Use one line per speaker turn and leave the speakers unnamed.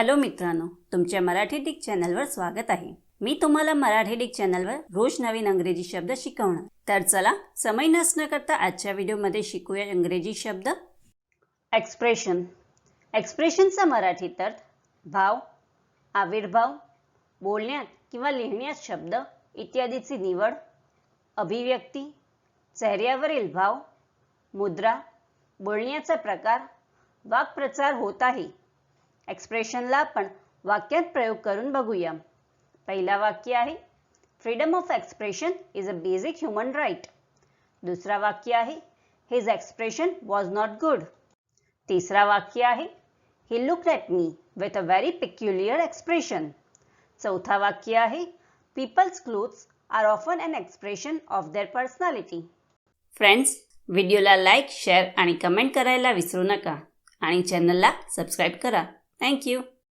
Hello मित्रांनो तुमच्या Marathi Dick चॅनलवर स्वागत आहे. मी तुम्हाला मराठी डिक चॅनलवर रोज नवीन अंग्रेजी शब्द शिकवणार. तर चला समय नसणं करता आजच्या व्हिडिओमध्ये शिकूया इंग्रजी शब्द. एक्सप्रेशन एक्सप्रेशनचा मराठीत अर्थ भाव आविर्भाव बोलण्यात किंवा लिहिण्यात शब्द इत्यादीची निवड अभिव्यक्ती चेहऱ्यावरील भाव मुद्रा बोलण्याचा प्रकार वाक्प्रचार होत आहे. एक्सप्रेशनला आपण वाक्यात प्रयोग करून बघूया. पहिला वाक्य आहे freedom of expression is a basic human right दुसरा वाक्य आहे his expression was not good तिसरा वाक्य आहे he look at me with a very peculiar expression चौथा वाक्य आहे people's clothes are often an expression of their personality friends व्हिडिओला लाईक शेअर आणि कमेंट करायला विसरू नका. आणि चॅनलला सबस्क्राईब करा. Thank you.